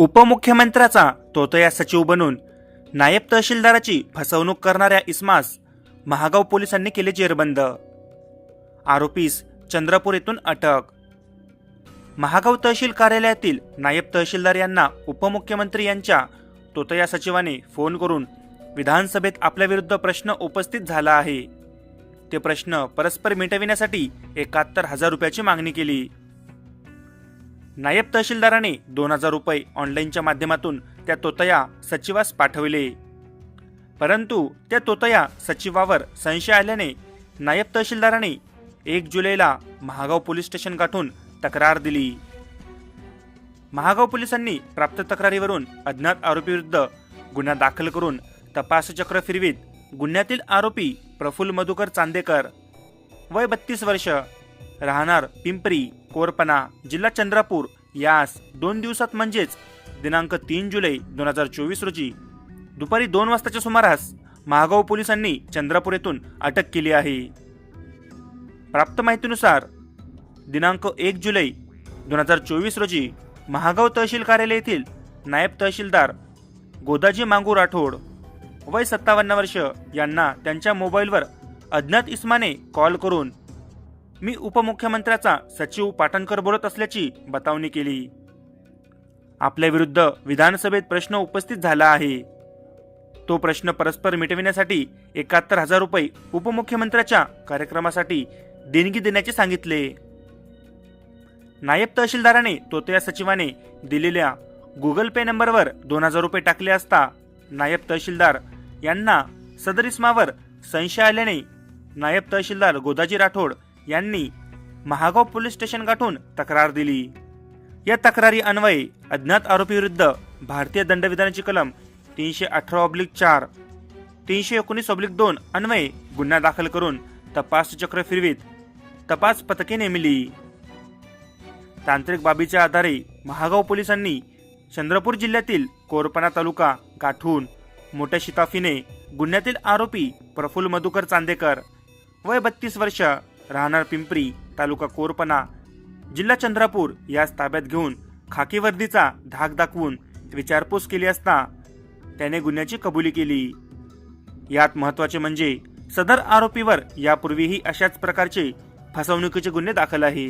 उपमुख्यमंत्र्याचा तोतया सचिव बनून नायब तहसीलदाराची फसवणूक करणाऱ्या इस्मास महागाव पोलिसांनी केले जेरबंद. आरोपीस चंद्रपूर येथून अटक. महागाव तहसील कार्यालयातील नायब तहसीलदार यांना उपमुख्यमंत्री यांच्या तोतया सचिवाने फोन करून विधानसभेत आपल्याविरुद्ध प्रश्न उपस्थित झाला आहे. ते प्रश्न परस्पर मिटविण्यासाठी एकाहत्तर हजार रुपयाची मागणी केली. नायब तहसीलदाराने दोन हजार रुपये ऑनलाईनच्या माध्यमातून त्या तोतया सचिवास पाठविले. परंतु त्या तोतया सचिवावर संशय आल्याने नायब तहसीलदाराने एक जुलैला महागाव पोलीस स्टेशन गाठून तक्रार दिली. महागाव पोलिसांनी प्राप्त तक्रारीवरून अज्ञात आरोपीविरुद्ध गुन्हा दाखल करून तपासचक्र फिरवीत गुन्ह्यातील आरोपी प्रफुल्ल मधुकर चांदेकर वय बत्तीस वर्ष राहणार पिंपरी कोरपना जिल्हा चंद्रपूर यास दोन दिवसात म्हणजेच दिनांक तीन जुलै दोन हजार चोवीस रोजी दुपारी दोन वाजताच्या सुमारास महागाव पोलिसांनी चंद्रपूर येथून अटक केली आहे. प्राप्त माहितीनुसार दिनांक एक जुलै दोन हजार चोवीस रोजी महागाव तहसील कार्यालय येथील नायब तहसीलदार गोदाजी मांगू राठोड वय सत्तावन्न वर्ष यांना त्यांच्या मोबाईलवर अज्ञात इस्माने कॉल करून मी उपमुख्यमंत्र्याचा सचिव पाटणकर बोलत असल्याची बतावणी केली. आपल्या विरुद्ध विधानसभेत प्रश्न उपस्थित झाला आहे. तो प्रश्न परस्पर मिटविण्यासाठी एकाहत्तर हजार रुपये उपमुख्यमंत्र्याच्या कार्यक्रमासाठी देणगी देण्याचे सांगितले. नायब तहसीलदाराने तोतया सचिवाने दिलेल्या गुगल पे नंबरवर दोन हजार रुपये टाकले असता नायब तहसीलदार यांना सदरिस्मावर संशय आल्याने नायब तहसीलदार गोदाजी राठोड यांनी महागाव पोलीस स्टेशन गाठून तक्रार दिली. या तक्रारी अन्वये अज्ञात आरोपीविरुद्ध भारतीय दंडविधानाची कलम तीनशे अठरा ऑब्लिक चार तीनशे एकोणीस ऑब्लिक दोन अन्वये गुन्हा दाखल करून तपास चक्र फिरवीत. तपास पथके नेमली तांत्रिक बाबीच्या आधारे महागाव पोलिसांनी चंद्रपूर जिल्ह्यातील कोरपणा तालुका गाठून मोठ्या शिताफीने गुन्ह्यातील आरोपी प्रफुल्ल मधुकर चांदेकर वय बत्तीस वर्ष राहणार पिंपरी तालुका कोरपणा जिल्हा चंद्रपूर यास ताब्यात घेऊन खाकी वर्दीचा धाक दाखवून विचारपूस केली असता त्याने गुन्ह्याची कबुली केली. यात महत्त्वाचे म्हणजे सदर आरोपीवर यापूर्वीही अशाच प्रकारचे फसवणुकीचे गुन्हे दाखल आहे.